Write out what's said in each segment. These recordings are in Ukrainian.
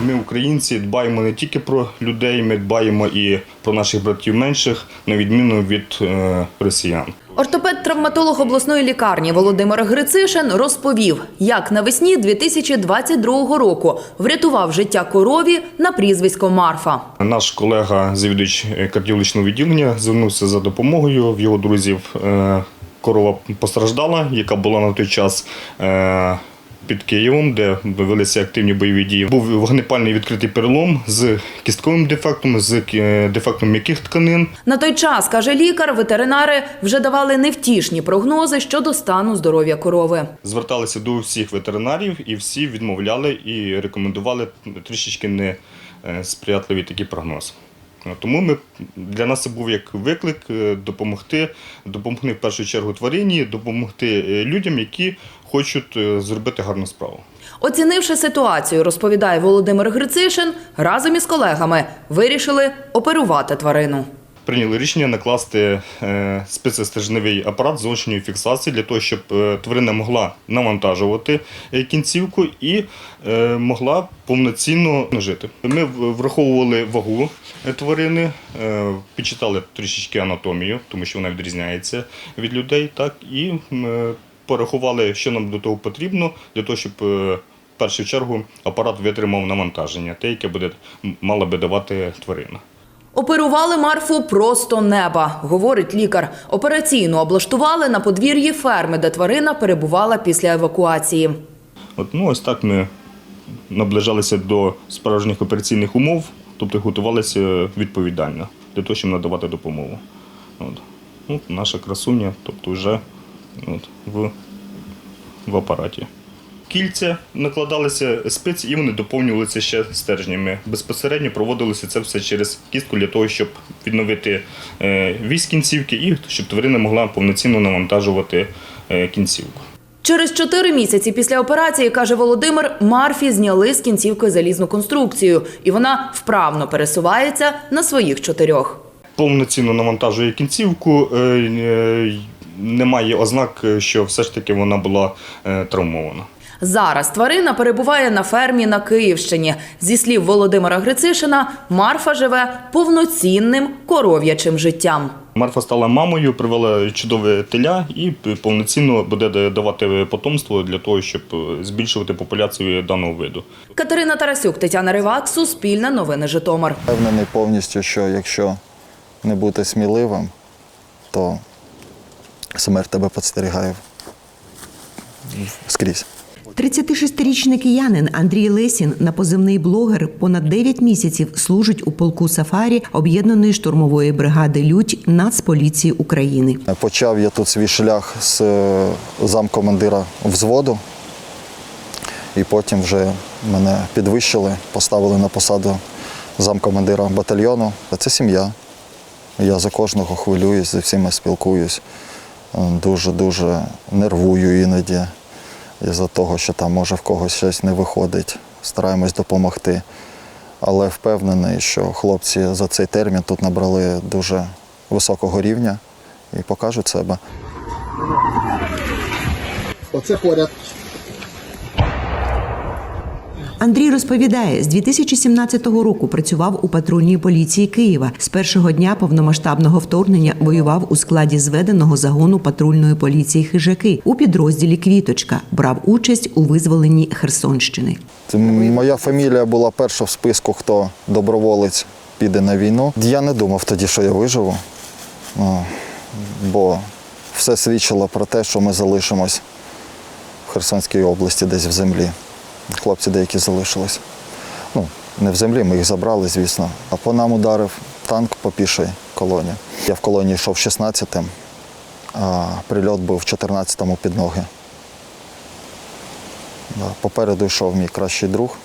Ми, українці, дбаємо не тільки про людей, ми дбаємо і про наших братів менших, на відміну від е, росіян. Ортопед-травматолог обласної лікарні Володимир Грицишин розповів, як навесні 2022 року врятував життя корові на прізвисько Марфа. Наш колега, завідувач кардіологічного відділення, звернувся за допомогою в його друзів. е, Корова постраждала, яка була на той час е, під Києвом, де велися активні бойові дії. Був вогнепальний відкритий перелом з кістковим дефектом, з е, дефектом м'яких тканин. На той час, каже лікар, ветеринари вже давали невтішні прогнози щодо стану здоров'я корови. Зверталися до всіх ветеринарів і всі відмовляли і рекомендували трішечки не е, сприятливий такий прогноз. Ну, Тому ми, для нас це був як виклик е, допомогти, допомогти в першу чергу тварині, допомогти е, людям, які хочуть е, зробити гарну справу. Оцінивши ситуацію, розповідає Володимир Грицишин, разом із колегами вирішили оперувати тварину. Прийняли рішення накласти е, спецстержневий апарат з очною фіксації для того, щоб е, тварина могла навантажувати кінцівку і могла повноцінно жити. Ми враховували вагу тварини, підчитали трішечки анатомію, тому що вона відрізняється від людей, так і порахували, що нам до того потрібно, для того, щоб е, в першу чергу апарат витримав навантаження, те, яке буде мала би давати тварина. Оперували Марфу просто неба, говорить лікар. Операційно облаштували на подвір'ї ферми, де тварина перебувала після евакуації. От, ну, ось так ми наближалися до справжніх операційних умов, тобто готувалися відповідально для того, щоб надавати допомогу. От. Ну, наша красуня, тобто вже от, в, в апараті. Кільця накладалися спиці і вони доповнювалися ще стержнями. Безпосередньо проводилося це все через кістку для того, щоб відновити е, вісь кінцівки і щоб тварина могла повноцінно навантажувати е, кінцівку. Через чотири місяці після операції, каже Володимир, Марфі зняли з кінцівки залізну конструкцію, і вона вправно пересувається на своїх чотирьох. повноцінно навантажує кінцівку. Е, е, Немає ознак, що все ж таки вона була е, травмована. Зараз тварина перебуває на фермі на Київщині. Зі слів Володимира Грицишина, Марфа живе повноцінним коров'ячим життям. Марфа стала мамою, привела чудове теля і повноцінно буде давати потомство для того, щоб е, збільшувати популяцію даного виду. Катерина Тарасюк, Тетяна Ривак, Суспільне новини Житомир. Впевнений повністю, що якщо не бути сміливим, то смерть тебе підстерігає скрізь. 36-річний киянин Андрій Лесін на позивний блогер понад 9 місяців служить у полку Сафарі об'єднаної штурмової бригади Людь Нацполіції України. Почав я тут свій шлях з е, замкомандира взводу, і потім вже мене підвищили, поставили на посаду замкомандира батальйону. Це сім'я. Я за кожного хвилююсь, зі всіма спілкуюсь. Дуже-дуже нервую іноді із-за того, що там може в когось щось не виходить. Стараємось допомогти. Але впевнений, що хлопці за цей термін тут набрали дуже високого рівня і покажуть себе. Оце поряд. Андрій розповідає, з 2017 року працював у патрульній поліції Києва. З першого дня повномасштабного вторгнення воював у складі зведеного загону патрульної поліції Хижаки у підрозділі Квіточка. Брав участь у визволенні Херсонщини. Це Моя фамілія була перша в списку, хто доброволець піде на війну. Я не думав тоді, що я виживу, Ну, бо все свідчило про те, що ми залишимось в Херсонській області, десь в землі. Хлопці деякі залишились. Ну, не в землі, ми їх забрали, звісно. А по нам ударив танк по пішій колоні. Я в колонії йшов 16-тим, а прильот був 14-му під ноги. Попереду йшов мій кращий друг.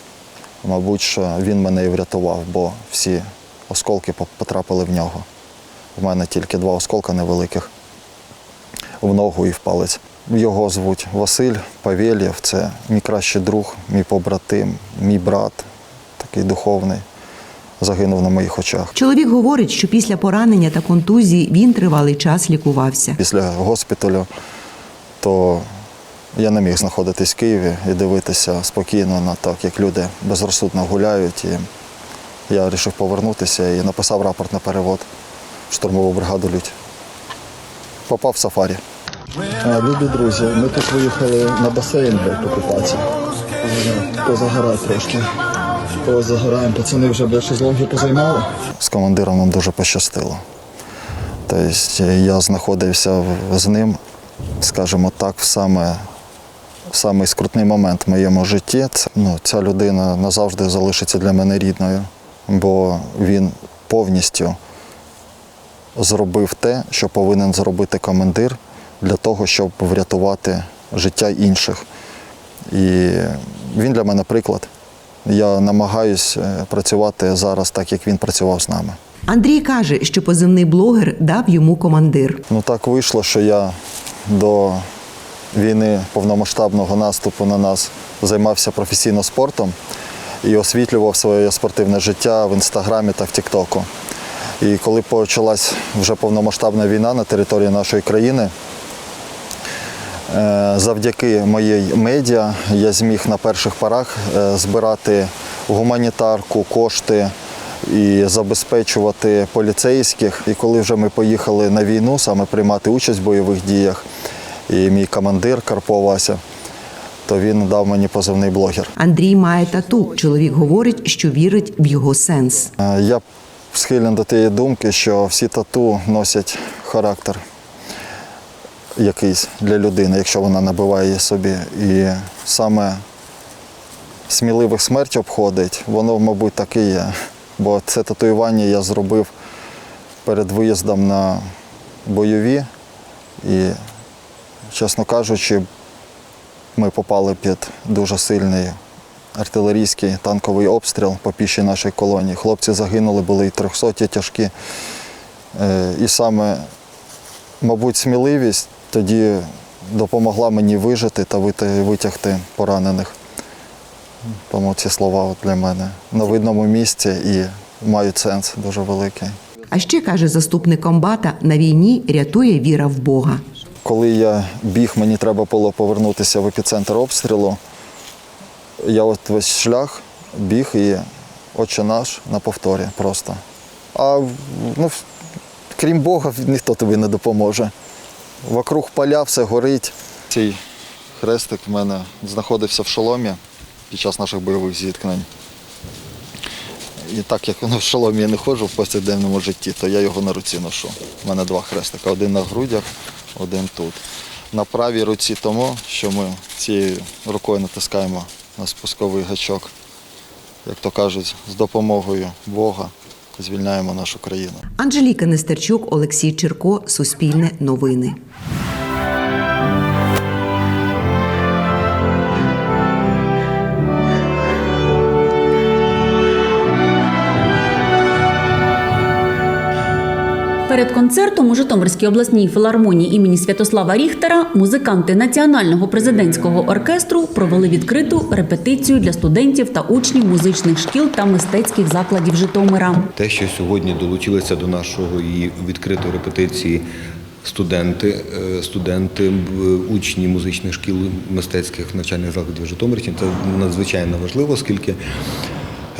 Мабуть, що він мене і врятував, бо всі осколки потрапили в нього. В мене тільки два осколка невеликих в ногу і в палець. Його звуть Василь Павєлєв, це мій кращий друг, мій побратим, мій брат, такий духовний. Загинув на моїх очах. Чоловік говорить, що після поранення та контузії він тривалий час лікувався. Після госпіталю то я не міг знаходитись в Києві і дивитися спокійно на те, як люди безрозсудно гуляють. І я вирішив повернутися і написав рапорт на перевод в штурмову бригаду Людь. Попав в сафарі. Любі друзі, ми тут виїхали на басейн для окупації. Позагорати трошки. Ось загораємо. Пацани вже без шезлонги позаймали. З командиром нам дуже пощастило. Тобто я знаходився з ним, скажімо так, в саме, самий скрутний момент в моєму житті. Це, ну, ця людина назавжди залишиться для мене рідною, бо він повністю зробив те, що повинен зробити командир для того, щоб врятувати життя інших. І він для мене приклад. Я намагаюсь е, працювати зараз так, як він працював з нами. Андрій каже, що позивний блогер дав йому командир. Ну так вийшло, що я до війни повномасштабного наступу на нас займався професійно спортом і освітлював своє спортивне життя в інстаграмі та в Тіктоку. І коли почалась вже повномасштабна війна на території нашої країни, завдяки моїй медіа я зміг на перших порах е, збирати гуманітарку, кошти і забезпечувати поліцейських. І коли вже ми поїхали на війну, саме приймати участь в бойових діях, і мій командир Карпо Вася, то він дав мені позивний блогер. Андрій має тату. Чоловік говорить, що вірить в його сенс. Е, Я схилен до тієї думки, що всі тату носять характер якийсь для людини, якщо вона набиває її собі. І саме сміливих смерть обходить, воно, мабуть, так і є. Бо це татуювання я зробив перед виїздом на бойові. І, чесно кажучи, ми попали під дуже сильний артилерійський танковий обстріл по пішій нашій колонії. Хлопці загинули, були і 300 тяжкі. Е, І саме, мабуть, сміливість тоді допомогла мені вижити та витягти поранених. Тому ці слова для мене на видному місці і мають сенс дуже великий. А ще каже заступник комбата: на війні рятує віра в Бога. Коли я біг, мені треба було повернутися в епіцентр обстрілу. Я от весь шлях біг і отче наш на повторі просто. А ну, крім Бога, ніхто тобі не допоможе. Вокруг поля все горить. Цей хрестик в мене знаходився в шоломі під час наших бойових зіткнень. І так як воно в шоломі я не ходжу в повсякденному житті, то я його на руці ношу. У мене два хрестика. Один на грудях, один тут. На правій руці тому, що ми цією рукою натискаємо на спусковий гачок, як то кажуть, з допомогою Бога звільняємо нашу країну. Анжеліка Нестерчук, Олексій Черко, Суспільне новини. Перед концертом у Житомирській обласній філармонії імені Святослава Ріхтера музиканти Національного президентського оркестру провели відкриту репетицію для студентів та учнів музичних шкіл та мистецьких закладів Житомира. Те, що сьогодні долучилися до нашої відкритої репетиції студенти, е, студенти, учні музичних шкіл мистецьких навчальних закладів Житомирщини, це надзвичайно важливо, оскільки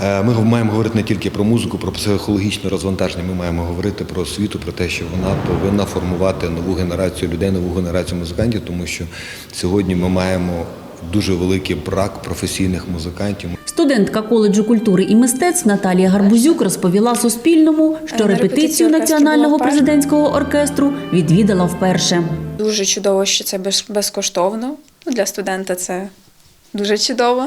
ми маємо говорити не тільки про музику, про психологічне розвантаження. Ми маємо говорити про освіту, про те, що вона повинна формувати нову генерацію людей, нову генерацію музикантів, тому що сьогодні ми маємо дуже великий брак професійних музикантів. Студентка коледжу культури і мистецтв Наталія Гарбузюк розповіла Суспільному, що репетицію репетицію Національного президентського оркестру відвідала вперше. Дуже чудово, що це безкоштовно. Ну, Для студента це дуже чудово.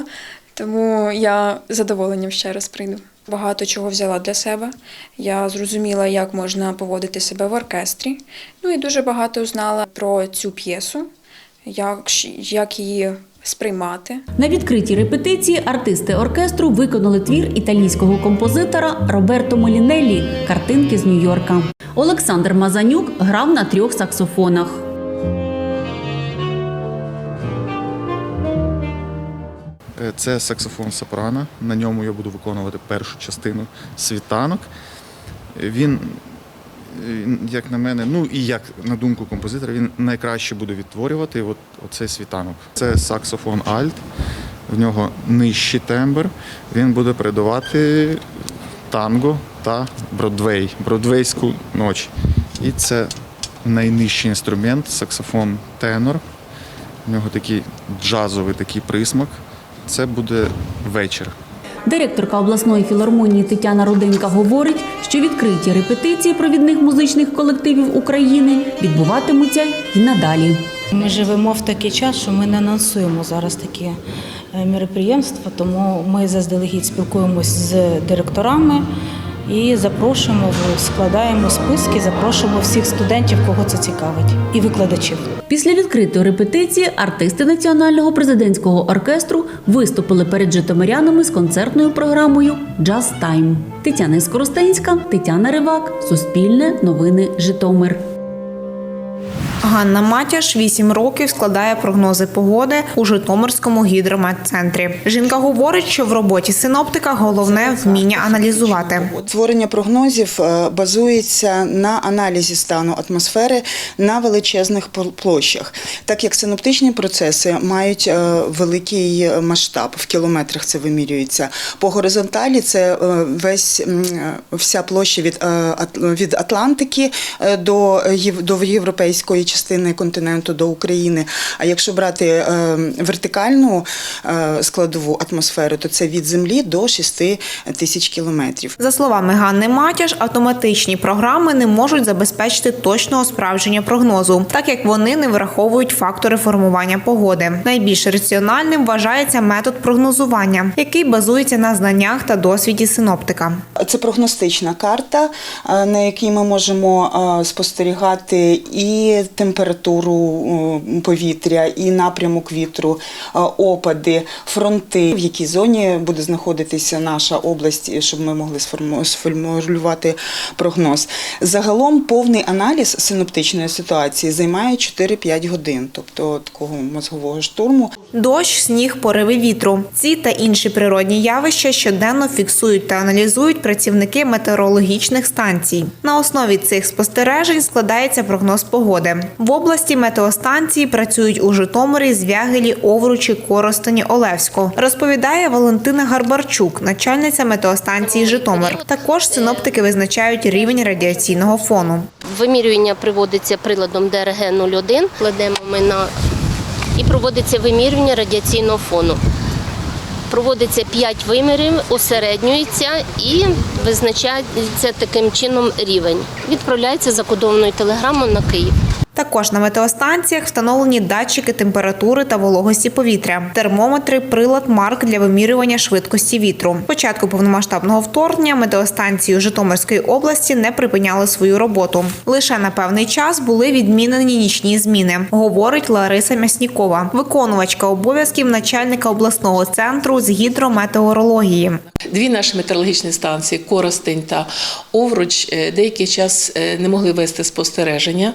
Тому я з задоволенням ще раз прийду. Багато чого взяла для себе. Я зрозуміла, як можна поводити себе в оркестрі. Ну і дуже багато знала про цю п'єсу, як, як її сприймати. На відкритій репетиції артисти оркестру виконали твір італійського композитора Роберто Молінеллі Картинки з Нью-Йорка. Олександр Мазанюк грав на трьох саксофонах. Це саксофон сопрано. На ньому я буду виконувати першу частину світанок. Е, Він е, як на мене, ну і як на думку композитора, він найкраще буде відтворювати от, оцей світанок. Це саксофон Альт, в нього нижчий тембр. Він буде передавати танго та бродвей, бродвейську ніч. І це найнижчий інструмент, саксофон тенор. В нього такий джазовий такий присмак. Це буде вечір. Директорка обласної філармонії Тетяна Руденька говорить, що відкриті репетиції провідних музичних колективів України відбуватимуться і надалі. Ми живемо в такий час, що ми не анонсуємо зараз такі е, міроприємства, тому ми заздалегідь спілкуємось з директорами і запрошуємо, складаємо списки, запрошуємо всіх студентів, кого це цікавить, і викладачів. Після відкритої репетиції артисти національного президентського оркестру виступили перед житомирянами з концертною програмою Джаз Тайм. Тетяна Скоростенська, Тетяна Ривак, Суспільне, Новини Житомир. Ганна Матяш 8 років складає прогнози погоди у Житомирському гідрометцентрі. Жінка говорить, що в роботі синоптика головне вміння аналізувати. Створення прогнозів е, базується на аналізі стану атмосфери на величезних пл- площах, так як синоптичні процеси мають е, великий масштаб в кілометрах. Це вимірюється по горизонталі. Це е, весь вся площа від, від Атлантики до до європейської частини континенту до України. А якщо брати е, вертикальну е, складову атмосферу, то це від землі до 6 тисяч кілометрів. За словами Ганни Матяш, автоматичні програми не можуть забезпечити точного справдження прогнозу, так як вони не враховують фактори формування погоди. Найбільш раціональним вважається метод прогнозування, який базується на знаннях та досвіді синоптика. Це прогностична карта, е, на якій ми можемо спостерігати і температуру е, повітря, і напрямок вітру, е, опади, фронти, в якій зоні буде знаходитися наша область, щоб ми могли сформу- сформулювати прогноз. Загалом повний аналіз синоптичної ситуації займає 4-5 годин, тобто такого мозгового штурму. Дощ, сніг, пориви вітру. Ці та інші природні явища щоденно фіксують та аналізують працівники метеорологічних станцій. На основі цих спостережень складається прогноз погоди. В області метеостанції працюють у Житомирі, Звягелі, Овручі, Коростені, Олевську. Розповідає Валентина Гарбарчук, начальниця метеостанції Житомир. Також синоптики визначають рівень радіаційного фону. Вимірювання приводиться приладом ДРГ-01, кладемо ми на і проводиться вимірювання радіаційного фону. Проводиться 5 вимірів, усереднюється і визначається таким чином рівень. Відправляється закодованою телеграмою на Київ. Також на метеостанціях встановлені датчики температури та вологості повітря, термометри, прилад марк для вимірювання швидкості вітру. Початку повномасштабного вторгнення метеостанції у Житомирської області не припиняли свою роботу. Лише на певний час були відмінені нічні зміни, говорить Лариса Мяснікова, виконувачка обов'язків начальника обласного центру з гідрометеорології. Дві наші метеорологічні станції Коростень та Овруч е, деякий час е, не могли вести спостереження,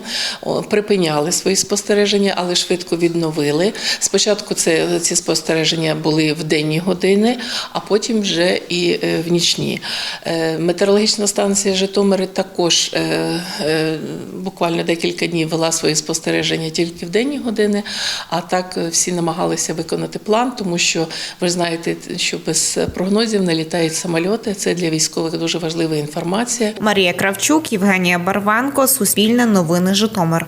припиняли свої спостереження, але швидко відновили. Спочатку це ці спостереження були в денні години, а потім вже і е, в нічні. Е, Метеорологічна станція Житомири також е, буквально декілька днів вела свої спостереження тільки в денні години. А так всі намагалися виконати план, тому що ви знаєте, що без прогнозів не літають самольоти. Це для військових дуже важлива інформація. Марія Кравчук, Євгенія Барвенко, Суспільне новини Житомир.